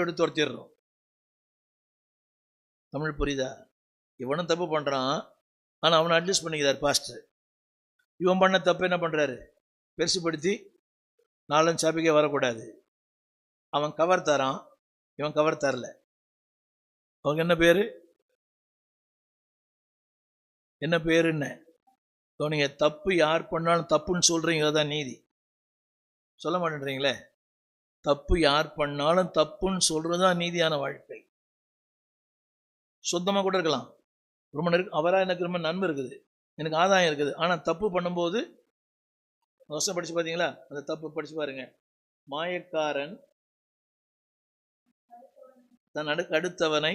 எடுத்து துரத்திடுறோம். தமிழ் புரியுதா? இவனும் தப்பு பண்ணுறான் ஆனால் அவனை அட்ஜஸ்ட் பண்ணிக்கிறார் பாஸ்டர் இவன் பண்ண தப்பு என்ன பண்ணுறாரு பெருசுப்படுத்தி நாலஞ்சு சாப்பிக்கே வரக்கூடாது. அவன் கவர் தரான். இவன் கவர் தரல. அவங்க என்ன பேர்? என்ன பேர் என்ன? நீங்கள் தப்பு யார் பண்ணாலும் தப்புன்னு சொல்கிறீங்க தான் நீதி. சொல்ல மாட்டேன்றீங்களே? தப்பு யார் பண்ணாலும் தப்புன்னு சொல்கிறது தான் நீதியான வாழ்க்கை. சொந்தமாக கூட இருக்கலாம். ரொம்ப அவராக எனக்கு ரொம்ப நன்மை இருக்குது. எனக்கு ஆதாயம் இருக்குது. ஆனால் தப்பு பண்ணும்போது வருஷம் படித்து பார்த்தீங்களா அந்த தப்பு படித்து பாருங்க. மாயக்காரன் தன் அடுக்கு அடுத்தவனை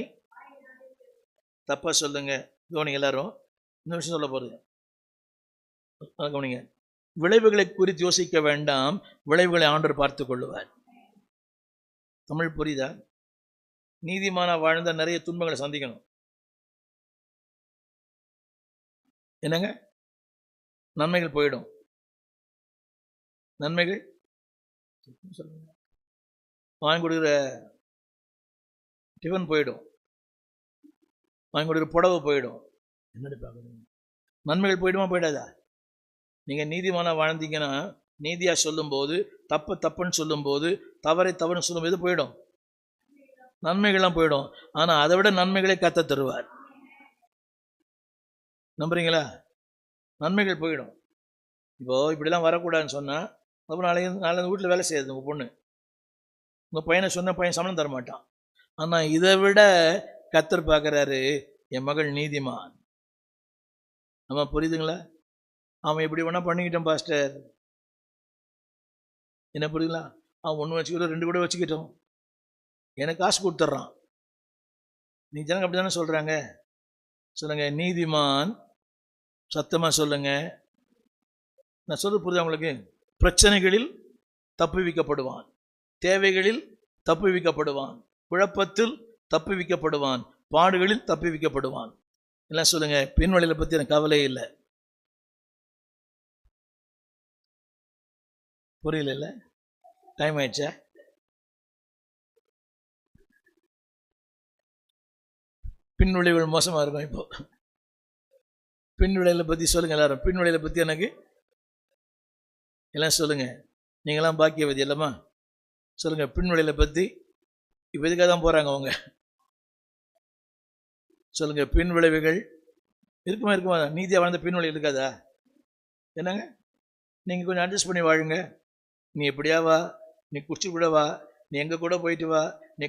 தப்பா சொல்லுங்க. கவனிங்க எல்லாரும் இந்த விஷயம் சொல்ல போகிறது கவனிங்க. விளைவுகளை குறித்து யோசிக்க வேண்டாம். விளைவுகளை ஆண்டர் பார்த்து கொள்ளுவார். தமிழ் புரியுதா? நீதிமானா வாழ்ந்த நிறைய துன்பங்களை சந்திக்கணும். என்னங்க? நன்மைகள் போயிடும். நன்மைகள்? சொல்லுங்க வாங்கி கொடுக்குற டிஃபன் போயிடும். வாங்கி கொடுக்குற புடவை போயிடும். என்னடி பார்க்கணும் நன்மைகள் போயிடுமா போயிடாதா? நீங்கள் நீதிமானா வாழ்ந்தீங்கன்னா நீதியாக சொல்லும்போது தப்பு தப்புன்னு சொல்லும்போது தவறை தவறுன்னு சொல்லும்போது போயிடும். நன்மைகள்லாம் போயிடும். ஆனால் அதை விட நன்மைகளை கத்த தருவார். நம்புறீங்களா? நன்மைகள் போயிடும். இப்போ இப்படிலாம் வரக்கூடாதுன்னு சொன்னால் அப்புறம் நாளைக்கு நாளைக்கு வீட்டில் வேலை செய்யாது உங்கள் பொண்ணு. உங்கள் பையனை சொன்ன பையன் சம்பளம் தரமாட்டான். ஆனால் இதை விட கத்தர் பார்க்குறாரு என் மகள் நீதிமான். நம்ம புரியுதுங்களா? அவன் எப்படி வேணால் பண்ணிக்கிட்டான் பாஸ்டர். என்ன புரியுங்களா அவன் ஒன்று வச்சுக்கிட்டோம் ரெண்டு கூட வச்சுக்கிட்டோம். எனக்கு காசு கொடுத்துட்றான். நீ ஜனங்க அப்படி தானே சொல்கிறாங்க சொல்லுங்க நீதிமான் சத்தமாக சொல்லுங்க. நான் சொல்ல புரியுது உங்களுக்கு? பிரச்சனைகளில் தப்புவிக்கப்படுவான் தேவைகளில் தப்புவிக்கப்படுவான் குழப்பத்தில் தப்புவிக்கப்படுவான் பாடுகளில் தப்புவிக்கப்படுவான் எல்லாம் சொல்லுங்க. பின்வழியில் பற்றி எனக்கு கவலை இல்லை. புரியல டைம் ஆயிடுச்சா? பின்விளைவுகள் மோசமா இருக்கும் இப்போ. பின்விளைவுல பத்தி சொல்லுங்க எல்லாரும். பின்விளைவுல பத்தி எனக்கு எல்லாம் சொல்லுங்க. நீங்களாம் பாக்கியவதி இல்லம்மா சொல்லுங்க பின்விளைவுல பத்தி இப்போ இதுக்காக தான் போறாங்க அவங்க? சொல்லுங்க பின் விளைவுகள் இருக்குமா இருக்குமா? நீதியாக வாழ்ந்த பின் விளைவு இருக்காதா? என்னங்க? நீங்கள் கொஞ்சம் அட்ஜஸ்ட் பண்ணி வாழுங்க. நீ எப்படியா வா? நீ குடிச்சு கூட வா. நீ எங்கே கூட போயிட்டு வா? நீ